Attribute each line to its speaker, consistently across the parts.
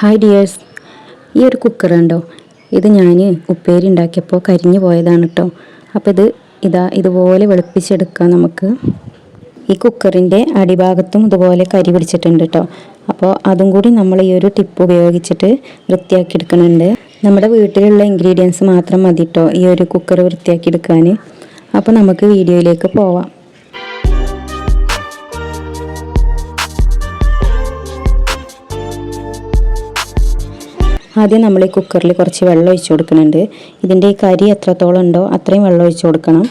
Speaker 1: Hi dears ഈ ഒരു cooker ഉണ്ടോ? ഇത് ഞാൻ ഉപ്പേരി ഉണ്ടാക്കിയപ്പോൾ കരിഞ്ഞു പോയതാണ് കേട്ടോ അപ്പോൾ ഇത് ഇതാ ഇതുപോലെ വെളുപ്പിച്ചെടുക്കാം നമുക്ക്. ഈ കുക്കറിന്റെ അടിഭാഗത്തും ഇതുപോലെ കരി പിടിച്ചിട്ടുണ്ട് കേട്ടോ അപ്പോൾ അതും കൂടി നമ്മൾ ഈ ഒരു ടിപ്പ് ഉപയോഗിച്ചിട്ട് വൃത്തിയാക്കി എടുക്കുന്നുണ്ട് നമ്മുടെ വീട്ടിലുള്ള ഇൻഗ്രീഡിയൻസ് മാത്രം മതി കേട്ടോ ഈ ഒരു കുക്കർ വൃത്തിയാക്കി എടുക്കാൻ അപ്പോൾ നമുക്ക് വീഡിയോയിലേക്ക് പോവാം. ആദ്യം നമ്മൾ ഈ കുക്കറിൽ കുറച്ച് വെള്ളം ഒഴിച്ച് കൊടുക്കുന്നുണ്ട്. ഇതിന്റെ ഈ കരി എത്രത്തോളം ഉണ്ടോ അത്രയും വെള്ളം ഒഴിച്ച് കൊടുക്കണം.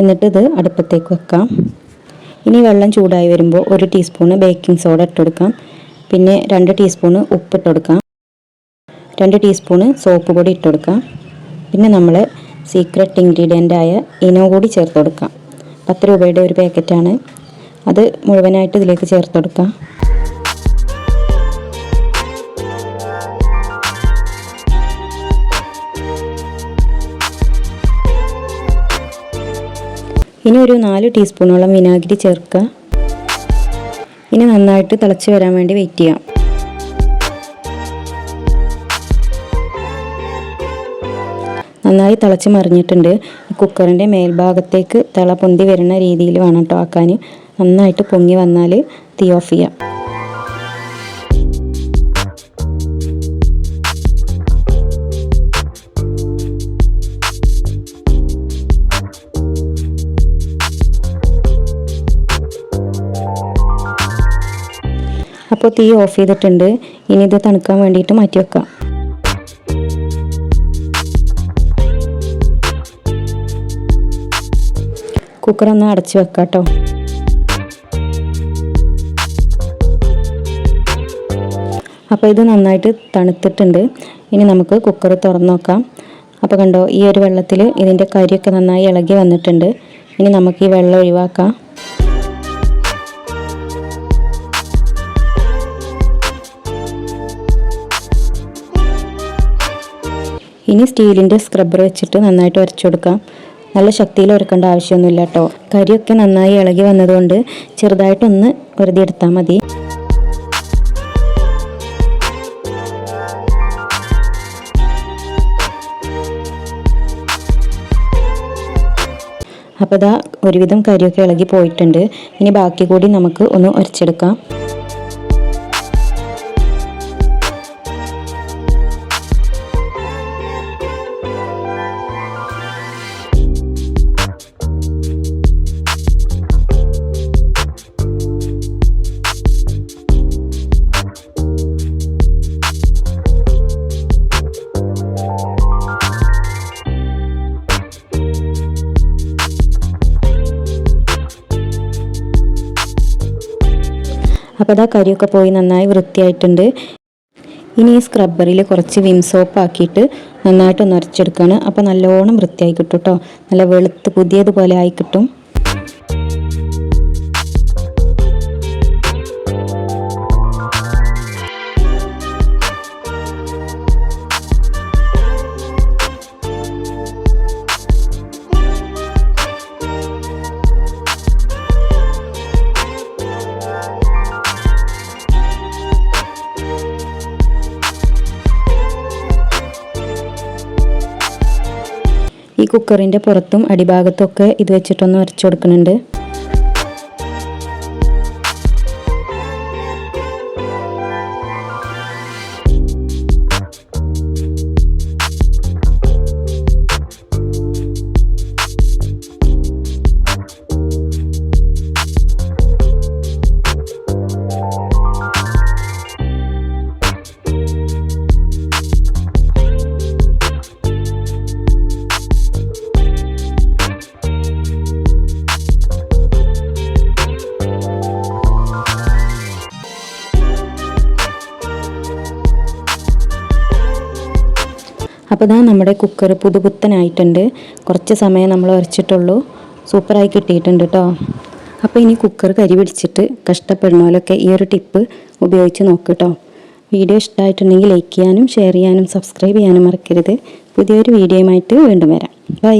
Speaker 1: എന്നിട്ട് ഇത് അടുപ്പത്തേക്ക് വെക്കാം. ഇനി വെള്ളം ചൂടായി വരുമ്പോൾ ഒരു ടീസ്പൂണ് ബേക്കിംഗ് സോഡ ഇട്ട് കൊടുക്കാം. പിന്നെ രണ്ട് ടീസ്പൂണ് ഉപ്പ് ഇട്ട് കൊടുക്കാം. രണ്ട് ടീസ്പൂണ് സോപ്പ് പൊടി ഇട്ട് കൊടുക്കാം. പിന്നെ നമ്മൾ സീക്രട്ട് ഇൻഗ്രീഡിയന്റ് ആയ ഇനോ കൂടി ചേർത്ത് കൊടുക്കാം. പത്ത് രൂപയുടെ ഒരു പാക്കറ്റാണ്. അത് മുഴുവനായിട്ട് ഇതിലേക്ക് ചേർത്ത് കൊടുക്കാം. ഇനി ഒരു നാല് ടീസ്പൂണോളം വിനാഗിരി ചേർക്കുക. ഇനി നന്നായിട്ട് തിളച്ച് വരാൻ വേണ്ടി വെയിറ്റ് ചെയ്യാം. നന്നായി തിളച്ച് മറിഞ്ഞിട്ടുണ്ട്. കുക്കറിന്റെ മേൽഭാഗത്തേക്ക് തിള പൊന്തി വരുന്ന രീതിയിൽ വേണം കേട്ടോ ആക്കാൻ. നന്നായിട്ട് പൊങ്ങി വന്നാൽ തീ ഓഫ് ചെയ്യാം. അപ്പോൾ തീ ഓഫ് ചെയ്തിട്ടുണ്ട്. ഇനി ഇത് തണുക്കാൻ വേണ്ടിയിട്ട് മാറ്റി വെക്കാം. കുക്കർ ഒന്ന് അടച്ച് വെക്കാം കേട്ടോ അപ്പോൾ ഇത് നന്നായിട്ട് തണുത്തിട്ടുണ്ട്. ഇനി നമുക്ക് കുക്കർ തുറന്നു നോക്കാം. അപ്പോൾ കണ്ടോ ഈ ഒരു വെള്ളത്തിൽ ഇതിന്റെ കരിയൊക്കെ നന്നായി ഇളകി വന്നിട്ടുണ്ട്. ഇനി നമുക്ക് ഈ വെള്ളം ഒഴിവാക്കാം. ഇനി സ്റ്റീലിന്റെ സ്ക്രബ്ബർ വെച്ചിട്ട് നന്നായിട്ട് ഉരച്ചു കൊടുക്കാം. നല്ല ശക്തിയിൽ ഉരക്കേണ്ട ആവശ്യമൊന്നുമില്ല കേട്ടോ. കരിയൊക്കെ നന്നായി ഇളകി വന്നതുകൊണ്ട് ചെറുതായിട്ടൊന്ന് വെറുതെ എടുത്താൽ മതി. അപ്പോൾ ഇതാ ഒരുവിധം കരിയൊക്കെ ഇളകി പോയിട്ടുണ്ട്. ഇനി ബാക്കി കൂടി നമുക്ക് ഒന്ന് ഉരച്ചെടുക്കാം അപ്പോൾ അതാ കരിയൊക്കെ പോയി നന്നായി വൃത്തിയായിട്ടുണ്ട്. ഇനി ഈ സ്ക്രബ്ബറിൽ കുറച്ച് വിം സോപ്പ് ആക്കിയിട്ട് നന്നായിട്ട് ഉരച്ചെടുക്കുകയാണ് അപ്പോൾ നല്ലോണം വൃത്തിയായി കിട്ടും കേട്ടോ നല്ല വെളുത്ത് പുതിയതുപോലെ ആയി കിട്ടും. കുക്കറിന്റെ പുറത്തും അടിഭാഗത്തൊക്കെ ഇത് വെച്ചിട്ടൊന്ന് വരച്ചു കൊടുക്കുന്നുണ്ട്. അപ്പോൾ ഇതാ നമ്മുടെ കുക്കർ പുതുപുത്തനായിട്ടുണ്ട്. കുറച്ച് സമയം നമ്മൾ ഉരച്ചിട്ടുള്ളൂ സൂപ്പറായി കിട്ടിയിട്ടുണ്ട് കേട്ടോ അപ്പോൾ ഇനി കുക്കർ കരി പിടിച്ചിട്ട് കഷ്ടപ്പെടുന്നവരൊക്കെ ഈ ഒരു ടിപ്പ് ഉപയോഗിച്ച് നോക്ക് കേട്ടോ വീഡിയോ ഇഷ്ടമായിട്ടുണ്ടെങ്കിൽ ലൈക്ക് ചെയ്യാനും ഷെയർ ചെയ്യാനും സബ്സ്ക്രൈബ് ചെയ്യാനും മറക്കരുത്. പുതിയൊരു വീഡിയോയുമായിട്ട് വീണ്ടും വരാം. ബൈ